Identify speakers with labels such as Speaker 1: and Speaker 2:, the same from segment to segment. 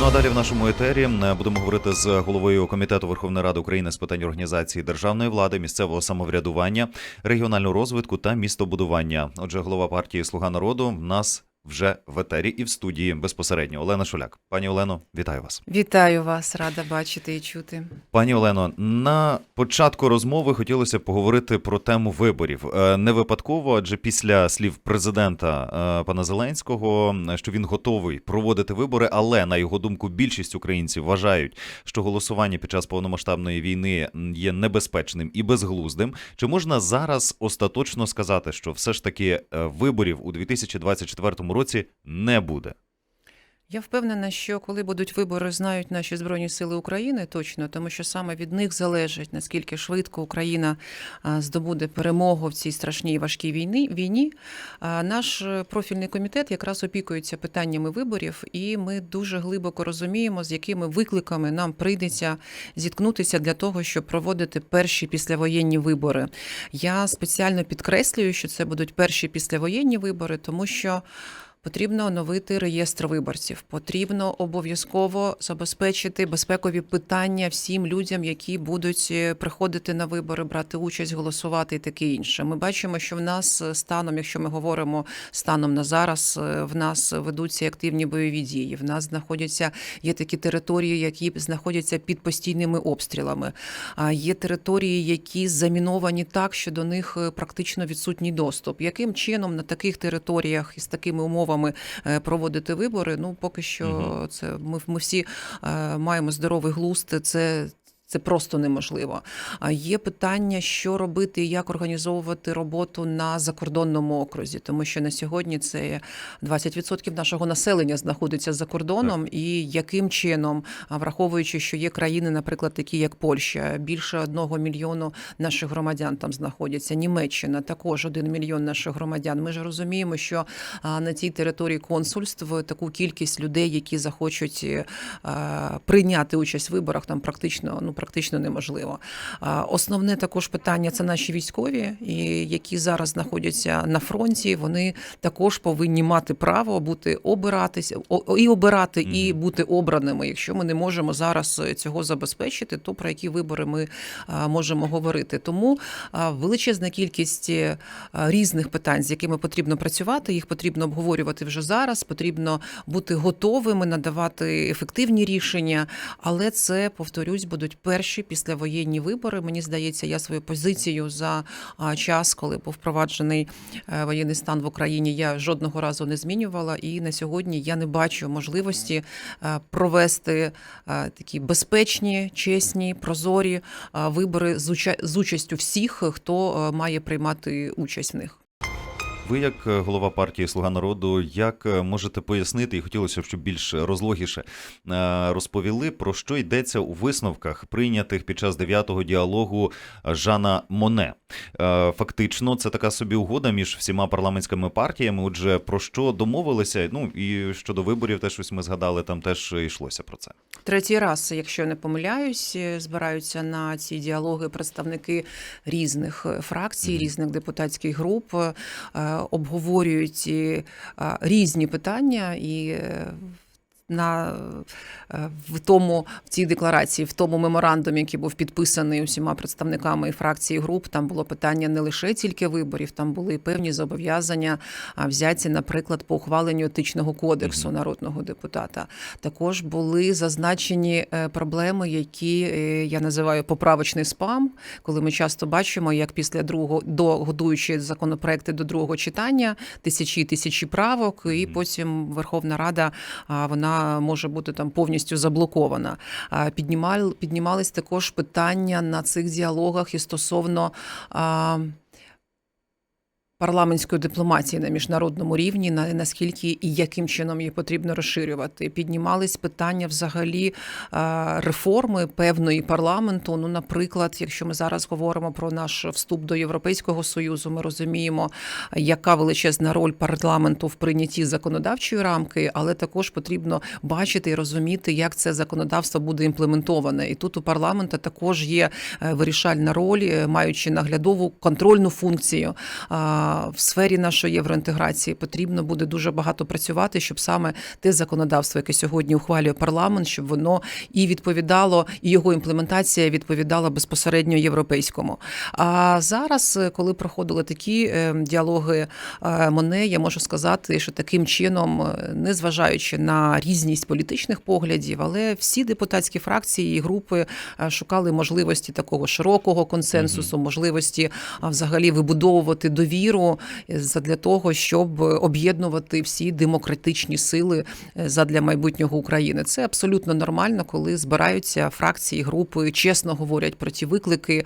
Speaker 1: Ну а далі в нашому етері е, будемо говорити з головою комітету Верховної Ради України з питань організації державної влади, місцевого самоврядування, регіонального розвитку та містобудування. Отже, голова партії Слуга народу в нас вже в етері і в студії безпосередньо. Олена Шуляк. Пані Олено, вітаю вас.
Speaker 2: Вітаю вас, рада бачити і чути.
Speaker 1: Пані Олено, на початку розмови хотілося поговорити про тему виборів. Е, Не випадково, адже після слів президента е, пана Зеленського, е, що він готовий проводити вибори, але на його думку, більшість українців вважають, що голосування під час повномасштабної війни є небезпечним і безглуздим. Чи можна зараз остаточно сказати, що все ж таки виборів у 2024 році не буде?
Speaker 2: Я впевнена, що коли будуть вибори, знають наші збройні сили України точно, тому що саме від них залежить наскільки швидко Україна здобуде перемогу в цій страшній важкій війні. війні. Наш е, профільний комітет якраз опікується питаннями виборів, і ми дуже глибоко розуміємо, з якими викликами нам прийдеться зіткнутися для того, щоб проводити перші післявоєнні вибори. Я спеціально підкреслюю, що це будуть перші післявоєнні вибори, тому що. Потрібно оновити реєстр виборців. Потрібно обов'язково забезпечити безпекові питання всім людям, які будуть е, приходити на вибори, брати участь, голосувати і таке інше. Ми бачимо, що в нас е, станом, якщо ми говоримо станом на зараз, е, в нас ведуться активні бойові дії. В нас знаходяться є такі території, які знаходяться під постійними обстрілами. А є території, які заміновані так, що до них практично відсутній доступ. Яким чином на таких територіях із такими умовами е, проводити вибори? Ну поки що це ми, ми всі е, маємо здоровий глузд. Це це просто неможливо. А є питання, що робити і як організовувати роботу на закордонному окрузі, тому що на сьогодні це 20% нашого населення знаходиться за кордоном, і яким чином, враховуючи, що є країни, наприклад, такі як Польща, більше одного мільйону наших громадян там знаходяться. Німеччина також один мільйон наших громадян. Ми ж розуміємо, що на цій території консульств таку кількість людей, які захочуть е, прийняти участь в виборах, там практично ну практично неможливо. Основне також питання це наші військові, і які зараз знаходяться на фронті. Вони також повинні мати право бути обиратися і обирати, і бути обраними. Якщо ми не можемо зараз цього забезпечити, то про які вибори ми можемо говорити? Тому величезна кількість е, різних питань, з якими потрібно працювати, їх потрібно обговорювати вже зараз. Потрібно бути готовими надавати ефективні рішення. Але це повторюсь, будуть перші післявоєнні вибори. Мені здається, я свою позицію за час, коли був впроваджений е, воєнний стан в Україні, я жодного разу не змінювала. І на сьогодні я не бачу можливості е, провести е, такі безпечні, чесні, прозорі вибори з уча- з участю всіх, хто має приймати участь в них.
Speaker 1: Ви, як е, голова партії Слуга народу, як е, можете пояснити, і хотілося б, щоб більш розлогіше е, розповіли, про що йдеться у висновках, прийнятих під час дев'ятого діалогу Жана Моне. Фактично, це така собі угода між всіма парламентськими партіями. Отже, про що домовилися? Ну і щодо виборів, теж ось ми згадали, там теж йшлося про це.
Speaker 2: Третій раз, якщо не помиляюсь, е, збираються на ці діалоги представники різних фракцій, фракцій,
Speaker 1: Мгм.
Speaker 2: різних депутатських груп, е, обговорюють е, е, різні питання і. На е, в тому в цій декларації, в тому меморандумі, який був підписаний усіма представниками і фракцій і груп, там було питання не лише тільки виборів, там були і певні зобов'язання взяті, наприклад, по ухваленню етичного кодексу народного депутата. Також були зазначені е, проблеми, які е, я називаю поправочний спам, коли ми часто бачимо, як після другого до годуючи законопроекти до другого читання, тисячі і тисячі правок, і потім Верховна Рада а, може бути там повністю заблокована. Піднімали піднімались також питання на цих діалогах і стосовно. Парламентської дипломатії на міжнародному рівні, на наскільки і яким чином її потрібно розширювати, піднімались питання взагалі е, реформи певної парламенту. Ну, наприклад, якщо ми зараз говоримо про наш вступ до Європейського союзу, ми розуміємо, яка величезна роль парламенту в прийнятті законодавчої рамки, але також потрібно бачити і розуміти, як це законодавство буде імплементоване. І тут у парламента також є е, вирішальна роль, е, маючи наглядову контрольну функцію. В сфері нашої євроінтеграції потрібно буде дуже багато працювати, щоб саме те законодавство, яке сьогодні ухвалює парламент, щоб воно і відповідало, і його імплементація відповідала безпосередньо європейському. А зараз, е, коли проходили такі е, діалоги е, Моне, я можу сказати, що таким чином, незважаючи на різність політичних поглядів, але всі депутатські фракції і групи шукали можливості такого широкого консенсусу, можливості взагалі вибудовувати довіру е, задля того, щоб об'єднувати всі демократичні сили е, задля майбутнього України. Це абсолютно нормально, коли збираються фракції, групи, чесно говорять про ті виклики,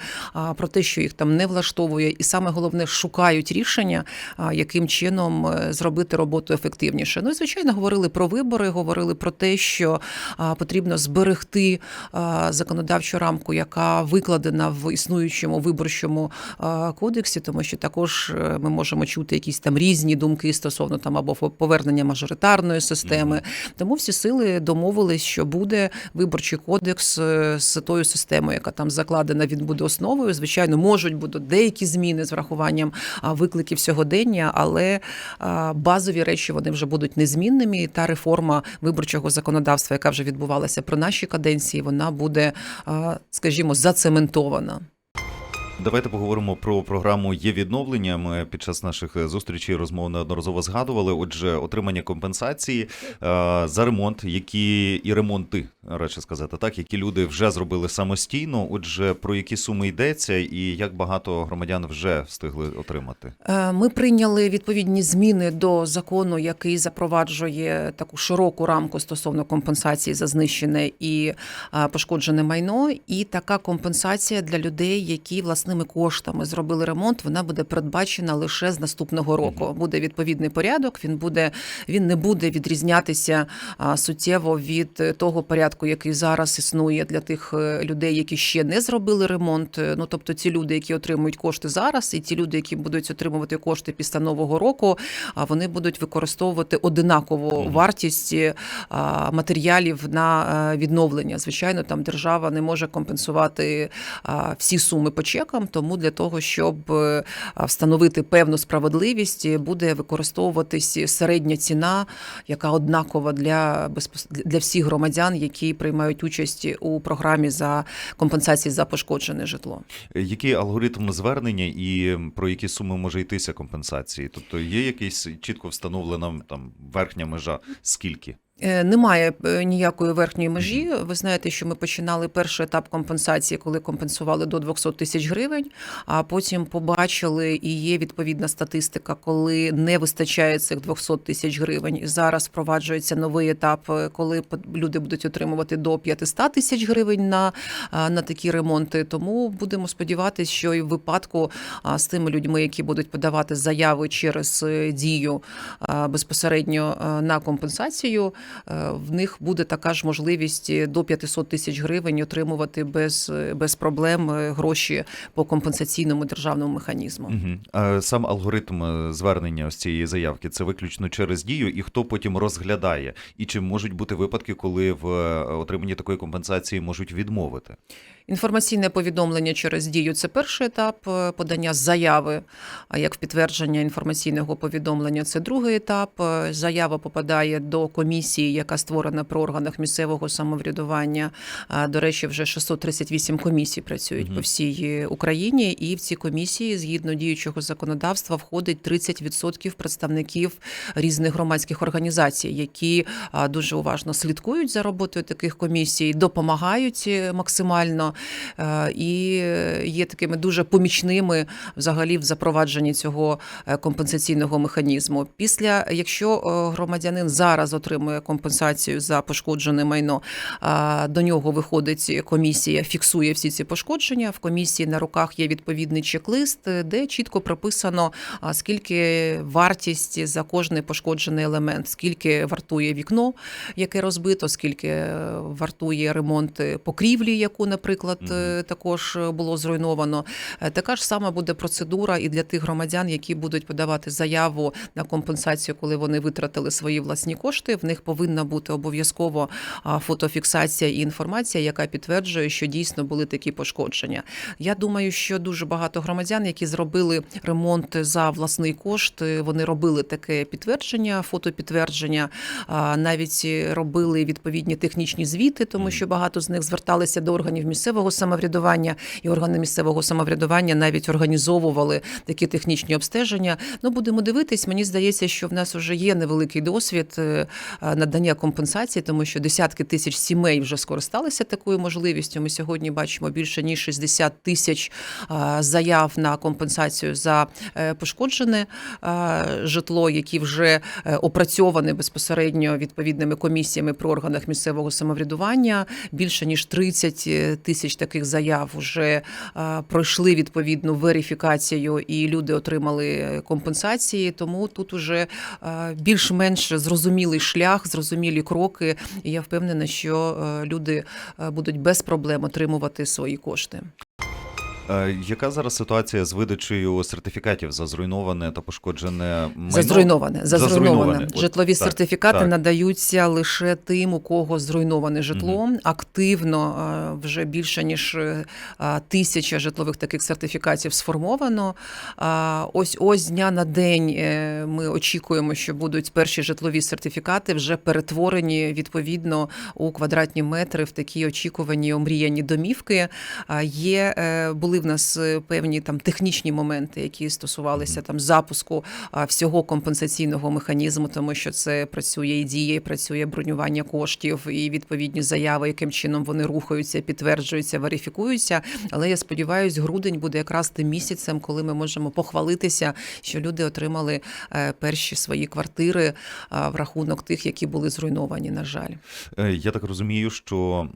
Speaker 2: про те, що їх там не влаштовує, і саме головне шукають рішення, яким чином е, зробити роботу ефективніше. Ну і звичайно, говорили про вибори, говорили про те, що потрібно зберегти законодавчу рамку, яка викладена в існуючому виборчому кодексі, тому що також ми можемо чути якісь там різні думки стосовно там або повернення мажоритарної системи. Тому всі сили домовились, що буде виборчий кодекс е, з тою системою, яка там закладена. Він буде основою. Звичайно, можуть бути деякі зміни з врахуванням викликів сьогодення, але базові речі вони вже будуть незмінними. І Та реформа виборчого законодавства, яка вже відбувалася при нашій каденції, вона буде, скажімо, зацементована.
Speaker 1: Давайте поговоримо про програму є відновлення. Ми під час наших е, зустрічей розмов неодноразово згадували. Отже, отримання компенсації е, за ремонт, які і ремонти, радше сказати, так, які люди вже зробили самостійно. Отже, про які суми йдеться, і як багато громадян вже встигли отримати.
Speaker 2: Е, Ми прийняли відповідні зміни до закону, який запроваджує таку широку рамку стосовно компенсації за знищене і пошкоджене майно. І така компенсація для людей, які власними коштами зробили ремонт, вона буде передбачена лише з наступного року. Буде відповідний порядок. Він буде він не буде відрізнятися суттєво від е, того порядку, який зараз існує для тих е, людей, які ще не зробили ремонт. Е, Ну тобто, ці люди, які отримують кошти зараз, і ті люди, які будуть отримувати кошти після нового року, а вони будуть використовувати одинакову вартість а, матеріалів на е, відновлення. Звичайно, там держава не може компенсувати всі суми по чекам, тому для того, щоб е, встановити певну справедливість, буде використовуватись середня ціна, яка однакова для для всіх громадян, які приймають участь у програмі за компенсації за пошкоджене житло.
Speaker 1: Е, Який алгоритм звернення і про які суми може йтися компенсації? Тобто є якийсь чітко встановлена там верхня межа, скільки?
Speaker 2: Е, Немає е, ніякої верхньої межі. Ви знаєте, що ми починали перший етап компенсації, коли компенсували до 200 тисяч гривень. А потім побачили і є відповідна статистика, коли не вистачає цих 200 тисяч гривень. І зараз впроваджується новий етап, е, коли люди будуть отримувати до 500 тисяч гривень на, на такі ремонти. Тому будемо сподіватися, що і в випадку з тими людьми, які будуть подавати заяви через дію безпосередньо на компенсацію. Е, в них буде така ж можливість е, до 500 тисяч гривень отримувати без, е, без проблем гроші по компенсаційному державному механізму.
Speaker 1: Угу. Сам алгоритм звернення ось цієї заявки це виключно через дію, і хто потім розглядає? І чи можуть бути випадки, коли в отриманні такої компенсації можуть відмовити?
Speaker 2: Інформаційне повідомлення через дію це перший етап е, подання заяви. А як в підтвердження інформаційного повідомлення, це другий етап. Е, Заява попадає до комісії, яка створена при органах місцевого самоврядування. До речі, вже 638 комісій працюють
Speaker 1: Мгм.
Speaker 2: по всій Україні, і в ці комісії, згідно діючого законодавства, входить 30% представників різних громадських організацій, які дуже уважно слідкують за роботою таких комісій, допомагають е, максимально е, і є такими дуже помічними взагалі в запровадженні цього е, компенсаційного механізму. Після, якщо е, громадянин зараз отримує компенсацію за пошкоджене майно, до нього виходить комісія, фіксує всі ці пошкодження. В комісії на руках є відповідний чек-лист, е, де чітко прописано, скільки вартість за кожний пошкоджений елемент, скільки вартує вікно, яке розбито, скільки е, вартує ремонт е, покрівлі, яку, наприклад, е, також було зруйновано. Е, Така ж сама буде процедура і для тих громадян, які будуть подавати заяву на компенсацію, коли вони витратили свої власні кошти. В них повинна бути обов'язково фотофіксація і інформація, яка підтверджує, що дійсно були такі пошкодження. Я думаю, що дуже багато громадян, які зробили ремонт за власний кошт, е, вони робили таке підтвердження, фотопідтвердження, навіть робили відповідні технічні звіти, тому що багато з них зверталися до органів місцевого самоврядування, і органи місцевого самоврядування навіть організовували такі технічні обстеження. Ну будемо дивитись. Мені здається, що в нас вже є невеликий досвід е, е, надання компенсації, тому що десятки тисяч сімей вже скористалися такою можливістю. Ми сьогодні бачимо більше ніж 60 тисяч е, заяв на компенсацію за пошкоджене житло, які вже опрацьовані безпосередньо відповідними комісіями при органах місцевого самоврядування. Більше ніж 30 тисяч таких заяв вже е, пройшли відповідну верифікацію, і люди отримали компенсації. Тому тут уже е, більш-менш зрозумілий шлях, зрозумілі кроки. І я впевнена, що е, люди будуть без проблем отримувати свої кошти.
Speaker 1: Е, Яка зараз ситуація з видачею сертифікатів за зруйноване та пошкоджене майно?
Speaker 2: За зруйноване, за
Speaker 1: За
Speaker 2: зруйноване.
Speaker 1: зруйноване. От,
Speaker 2: Житлові
Speaker 1: так,
Speaker 2: сертифікати
Speaker 1: так.
Speaker 2: надаються лише тим, у кого зруйноване житло. Активно е, вже більше ніж е, тисяча житлових таких сертифікатів сформовано. Ось ось з дня на день ми очікуємо, що будуть перші житлові сертифікати вже перетворені відповідно у квадратні метри в такі очікувані омріяні домівки. Є е, були в нас е, певні там технічні моменти, які стосувалися там запуску всього компенсаційного механізму, тому що це працює і діє, і працює бронювання коштів і відповідні заяви, яким чином вони рухаються, підтверджуються, верифікуються. Але я сподіваюся, грудень буде якраз тим місяцем, коли ми можемо похвалитися, що люди отримали е, перші свої квартири в рахунок тих, які були зруйновані. На жаль.
Speaker 1: Е, Я так розумію, що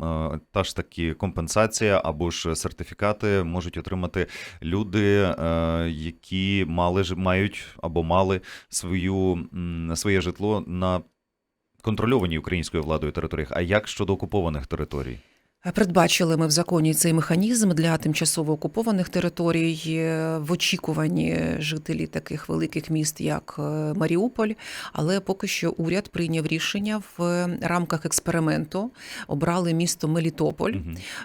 Speaker 1: та ж таки компенсація або ж сертифікати можуть отримати люди, е, які мали мають або мали свою своє житло на контрольованій українською владою територіях. А як щодо окупованих територій?
Speaker 2: Передбачили ми в законі цей механізм для тимчасово окупованих територій е, в очікуванні жителі таких великих міст, як е, Маріуполь. Але поки що уряд прийняв рішення в рамках експерименту. Обрали місто Мелітополь.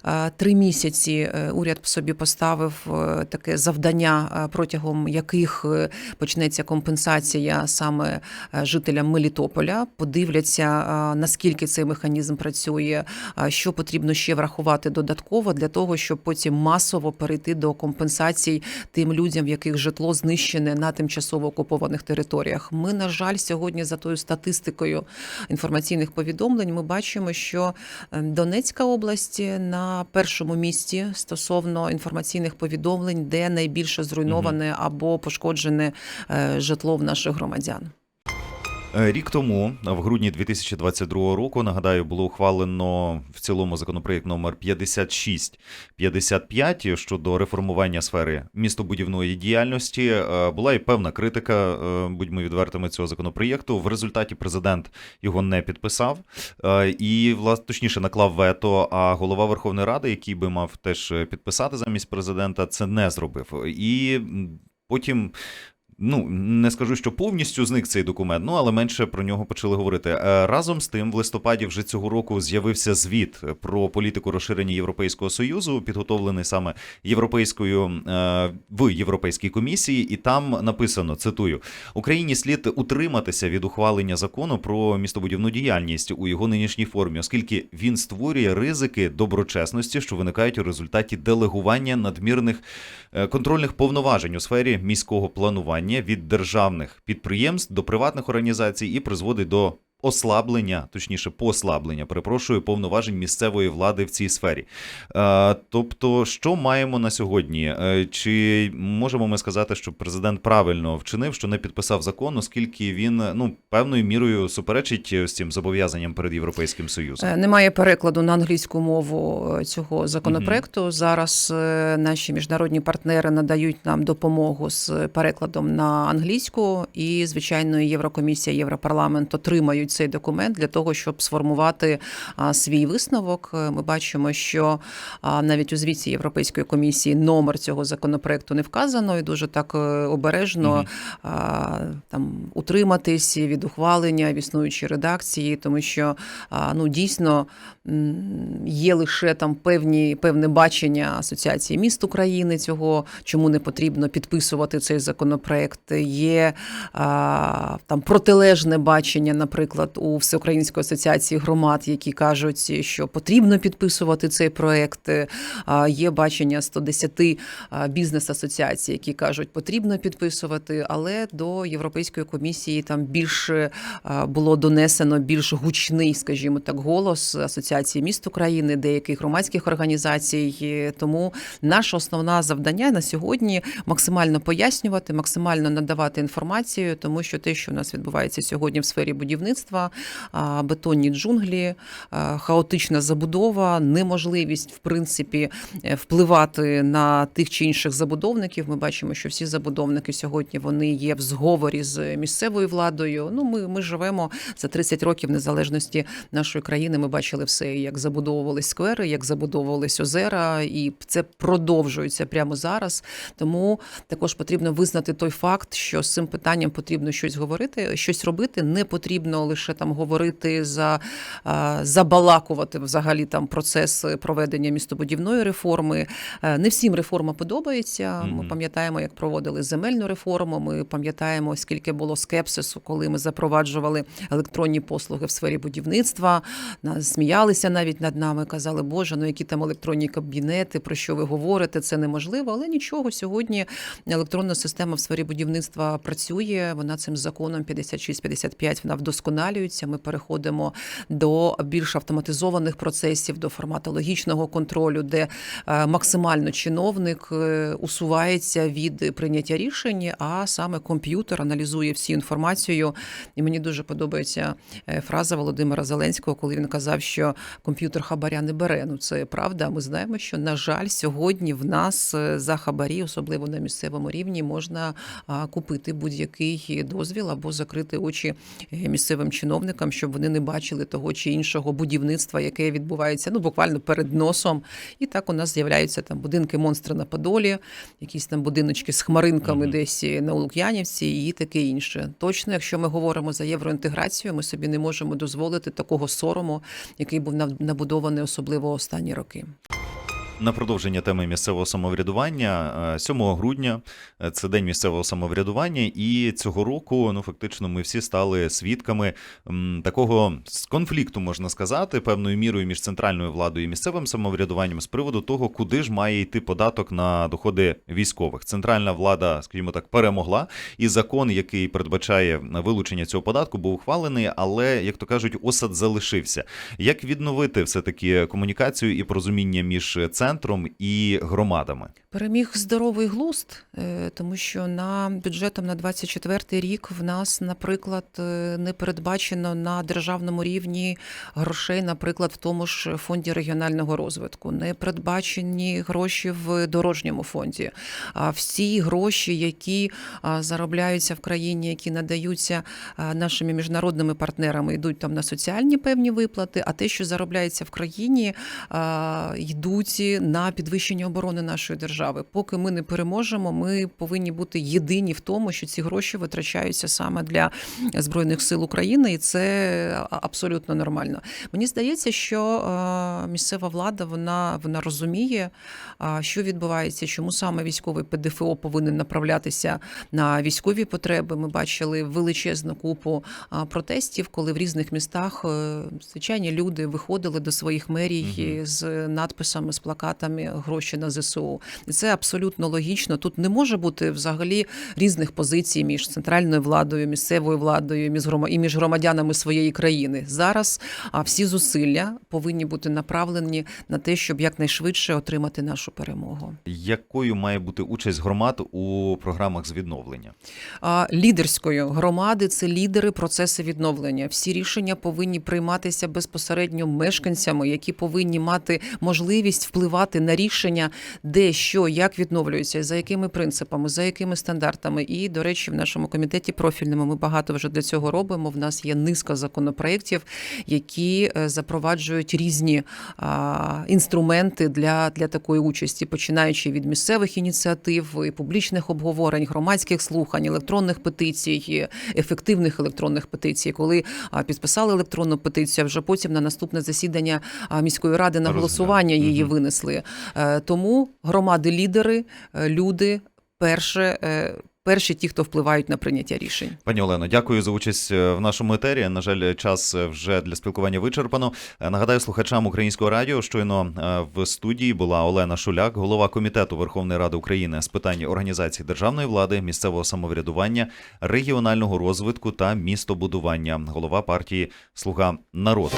Speaker 2: Е, Три місяці е, уряд собі поставив е, таке завдання, е, протягом яких е, почнеться компенсація саме е, жителям Мелітополя. Подивляться, е, наскільки цей механізм працює, е, що потрібно ще врахувати додатково для того, щоб потім масово перейти до компенсацій тим людям, в яких житло знищене на тимчасово окупованих територіях. Ми, на жаль, сьогодні за тою статистикою інформаційних повідомлень ми бачимо, що е, Донецька область на першому місці стосовно інформаційних повідомлень, де найбільше зруйноване або пошкоджене е, житло в наших громадян.
Speaker 1: Е, Рік тому, в грудні 2022 року, нагадаю, було ухвалено в цілому законопроект номер 5655 щодо реформування сфери містобудівної діяльності. Е, Була і певна критика, е, будьмо відвертими цього законопроєкту. В результаті президент його не підписав і, власне, точніше, наклав вето. А голова Верховної Ради, який би мав теж підписати замість президента, це не зробив. І потім Ну, не скажу, що повністю зник цей документ, ну але менше про нього почали говорити. Е, Разом з тим, в листопаді вже цього року з'явився звіт про політику розширення Європейського союзу, підготовлений саме європейською е, в Європейській комісії, і там написано: цитую: Україні слід утриматися від ухвалення закону про містобудівну діяльність у його нинішній формі, оскільки він створює ризики доброчесності, що виникають у результаті делегування надмірних е, контрольних повноважень у сфері міського планування від державних підприємств до приватних організацій і призводить до ослаблення, точніше, послаблення, перепрошую, повноважень місцевої влади в цій сфері. Е, тобто, що маємо на сьогодні? Е, Чи можемо ми сказати, що президент правильно вчинив, що не підписав закон, оскільки він ну певною мірою суперечить з цим зобов'язанням перед Європейським Союзом?
Speaker 2: Е, Немає перекладу на англійську мову цього законопроекту. Зараз е, наші міжнародні партнери надають нам допомогу з перекладом на англійську, і звичайно, Єврокомісія, Європарламент отримають цей документ для того, щоб сформувати свій висновок. Е, Ми бачимо, що навіть у звіті Європейської комісії номер цього законопроекту не вказано, і дуже так е, обережно а, там утриматись від ухвалення в існуючій редакції, тому що ну дійсно є лише там певні певне бачення асоціації міст України цього, чому не потрібно підписувати цей законопроект. Є там протилежне бачення, наприклад, у Всеукраїнської асоціації громад, які кажуть, що потрібно підписувати цей проект. Є бачення 110 а, бізнес-асоціацій, які кажуть, потрібно підписувати, але до Європейської комісії там більше було донесено більш гучний, скажімо так, голос Асоціації міст України, деяких громадських організацій. Тому наше основне завдання на сьогодні максимально пояснювати, максимально надавати інформацію, тому що те, що у нас відбувається сьогодні в сфері будівництва, а, бетонні джунглі, хаотична забудова, неможливість в принципі е, впливати на тих чи інших забудовників. Ми бачимо, що всі забудовники сьогодні вони є в зговорі з місцевою владою. Ну, ми, ми живемо за 30 років незалежності нашої країни. Ми бачили все, як забудовувались сквери, як забудовувались озера, і це продовжується прямо зараз. Тому також потрібно визнати той факт, що з цим питанням потрібно щось говорити, щось робити. Не потрібно лише там говорити за забалакувати взагалі там процес проведення містобудівної реформи. Е, Не всім реформа подобається. Ми пам'ятаємо, як проводили земельну реформу. Ми пам'ятаємо, скільки було скепсису, коли ми запроваджували електронні послуги в сфері будівництва. Нас сміялися навіть над нами, казали, Боже, ну які там електронні кабінети, про що ви говорите? Це неможливо. Але нічого сьогодні електронна система в сфері будівництва працює. Вона цим законом 56-55 вона вдосконалюється. Ми переходимо до більш автоматизованих процесів, до форматологічного контролю, де е, максимально чиновник е, усувається від прийняття рішень, а саме комп'ютер аналізує всю інформацію. І мені дуже подобається е, фраза Володимира Зеленського, коли він казав, що комп'ютер хабаря не бере. Ну це правда. Ми знаємо, що на жаль, сьогодні в нас за хабарі, особливо на місцевому рівні, можна купити будь-який дозвіл або закрити очі місцевим чиновникам, щоб вони не бачили того чи іншого будівництва, яке відбувається ну буквально перед носом. І так у нас з'являються там будинки монстри на Подолі, якісь там будиночки з хмаринками
Speaker 1: Мгм.
Speaker 2: десь на Лук'янівці і таке інше. Точно, якщо ми говоримо за євроінтеграцію, ми собі не можемо дозволити такого сорому, який був набудований особливо останні роки.
Speaker 1: На продовження теми місцевого самоврядування е, 7 грудня е, це день місцевого самоврядування, і цього року ну фактично ми всі стали свідками такого конфлікту, можна сказати, певною мірою між центральною владою і місцевим самоврядуванням з приводу того, куди ж має йти податок на доходи військових. Центральна влада, скажімо так, перемогла, і закон, який передбачає вилучення цього податку, був ухвалений, але як то кажуть, осад залишився. Як відновити все таки комунікацію і порозуміння між центром і громадами?
Speaker 2: Переміг здоровий глузд, е, тому що на бюджетом на 24 рік в нас, наприклад, е, не передбачено на державному рівні грошей, наприклад, в тому ж фонді регіонального розвитку, не передбачені гроші в дорожньому фонді. А всі гроші, які заробляються в країні, які надаються нашими міжнародними партнерами, йдуть там на соціальні певні виплати. А те, що заробляється в країні, йдуть на підвищення оборони нашої держави. Поки ми не переможемо, ми повинні бути єдині в тому, що ці гроші витрачаються саме для збройних сил України, і це абсолютно нормально. Мені здається, що е, місцева влада вона, вона розуміє, що відбувається, чому саме військовий ПДФО повинен направлятися на військові потреби. Ми бачили величезну купу протестів, коли в різних містах е, звичайні люди виходили до своїх мерій
Speaker 1: Мгм.
Speaker 2: з надписами, з плакатами гроші на ЗСУ. І це абсолютно логічно. Тут не може бути взагалі різних позицій між центральною владою, місцевою владою, між грома- і між громадянами своєї країни. Зараз а, всі зусилля повинні бути направлені на те, щоб якнайшвидше отримати нашу перемогу.
Speaker 1: Якою має бути участь громад у програмах з відновлення?
Speaker 2: Лідерською громади це лідери процесу відновлення. Всі рішення повинні прийматися безпосередньо мешканцями, які повинні мати можливість впливати. Впливати на рішення, де що, як відновлюється, за якими принципами, за якими стандартами. І, до речі, в нашому комітеті профільному ми багато вже для цього робимо. В нас є низка законопроєктів, які е, запроваджують різні інструменти для, для такої участі, починаючи від місцевих ініціатив, і публічних обговорень, громадських слухань, електронних петицій, ефективних електронних петицій, коли підписали електронну петицію, а вже потім на наступне засідання міської ради на голосування її винесли. Е, Тому громади-лідери, е, люди, перше. е, Перші ті, хто впливають на прийняття рішень.
Speaker 1: Пані Олено, дякую за участь в нашому етері. На жаль, час вже для спілкування вичерпано. Нагадаю слухачам українського радіо, щойно в студії була Олена Шуляк, голова комітету Верховної Ради України з питань організації державної влади, місцевого самоврядування, регіонального розвитку та містобудування, голова партії Слуга народу.